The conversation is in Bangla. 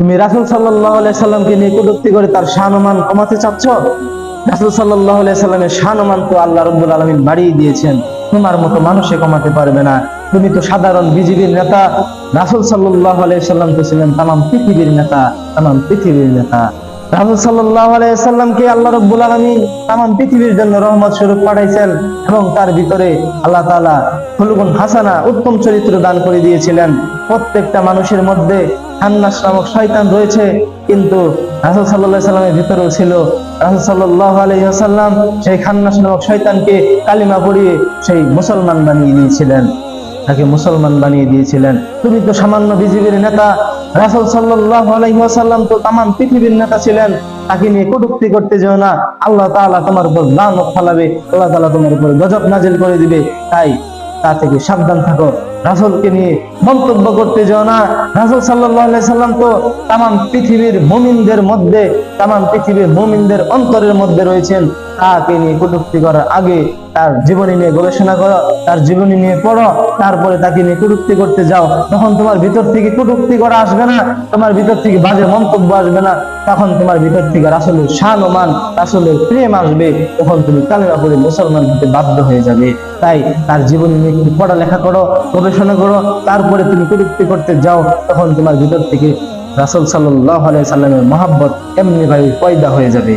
তুমি রাসুল সাল্লাহ সাল্লামকে নিয়ে কটুক্তি করে তার শানমান কমাতে চাচ্ছ? রাসুল সাল্লাহ সাল্লামের শানমান তো আল্লাহ রব্বুল আলমিন বাড়িয়ে দিয়েছেন। তোমার মতো মানুষে কমাতে পারবে না। তুমি তো সাধারণ বিজেপির নেতা। রাসুল সাল্লাহ সাল্লাম তো ছিলেন তামাম পৃথিবীর নেতা, তামাম পৃথিবীর নেতা। রাসুল সাল্লাহ সাল্লামকে আল্লাহ রব্বুল আলমিন তামাম পৃথিবীর জন্য রহমত স্বরূপ পাঠাইছেন এবং তার ভিতরে আল্লাহ তাআলা খুলুগুন হাসানা উত্তম চরিত্র দান করে দিয়েছিলেন। প্রত্যেকটা মানুষের মধ্যে হান্নাস নামক শয়তান রয়েছে, কিন্তু রাসুল সাল্লাহ সাল্লামের ভিতরেও ছিল। রাসুল সাল্লাহ আলহিহাসাল্লাম সেই খান্নাস নামক শয়তানকে কালিমা পড়িয়ে সেই মুসলমান বানিয়ে দিয়েছিলেন। তাকে মুসলমান বানিয়ে দিয়েছিলেন। তুমি তো সামান্য বিজেপির নেতা। রাসুল সাল্লাহ আলহিহাসাল্লাম তো তাম পৃথিবীর নেতা ছিলেন। তাকে নিয়ে কটুক্তি করতে যেও না। আল্লাহ তাআলা তোমার উপর লানত ফলাবে। আল্লাহ তালা তোমার উপর গজব নাজিল করে দিবে। তাই তা থেকে সাবধান থাকো। রাসুলকে নিয়ে মন্তব্য করতে যাও না। রাসুল সাল্লাম তো তাম পৃথিবীর মুমিনদের মধ্যে তাম পৃথিবীর মুমিনদের অন্তরের মধ্যে রয়েছেন। তাকে নিয়ে কটুক্তি করার আগে তার জীবনী নিয়ে গবেষণা করো, তার জীবনী নিয়ে পড়ো, তারপরে তাকে নিয়ে কটুক্তি করতে যাও। তখন তোমার ভিতর থেকে কটুক্তি করা আসবে না, তোমার ভিতর থেকে বাজে মন্তব্য আসবে না, তখন তোমার ভিতর থেকে রাসুলের শান ও মান, রাসুলের প্রেম আসবে। তখন তুমি কালেমা করে মুসলমান হতে বাধ্য হয়ে যাবে। তাই তার জীবনী নিয়ে একটু পড়ালেখা করো গবেষণা করো, তারপরে তুমি কটুক্তি করতে যাও, তখন তোমার ভিতর থেকে রাসুল সাল্লাহ সাল্লামের মহাব্বত এমনি ভাবে পয়দা হয়ে যাবে।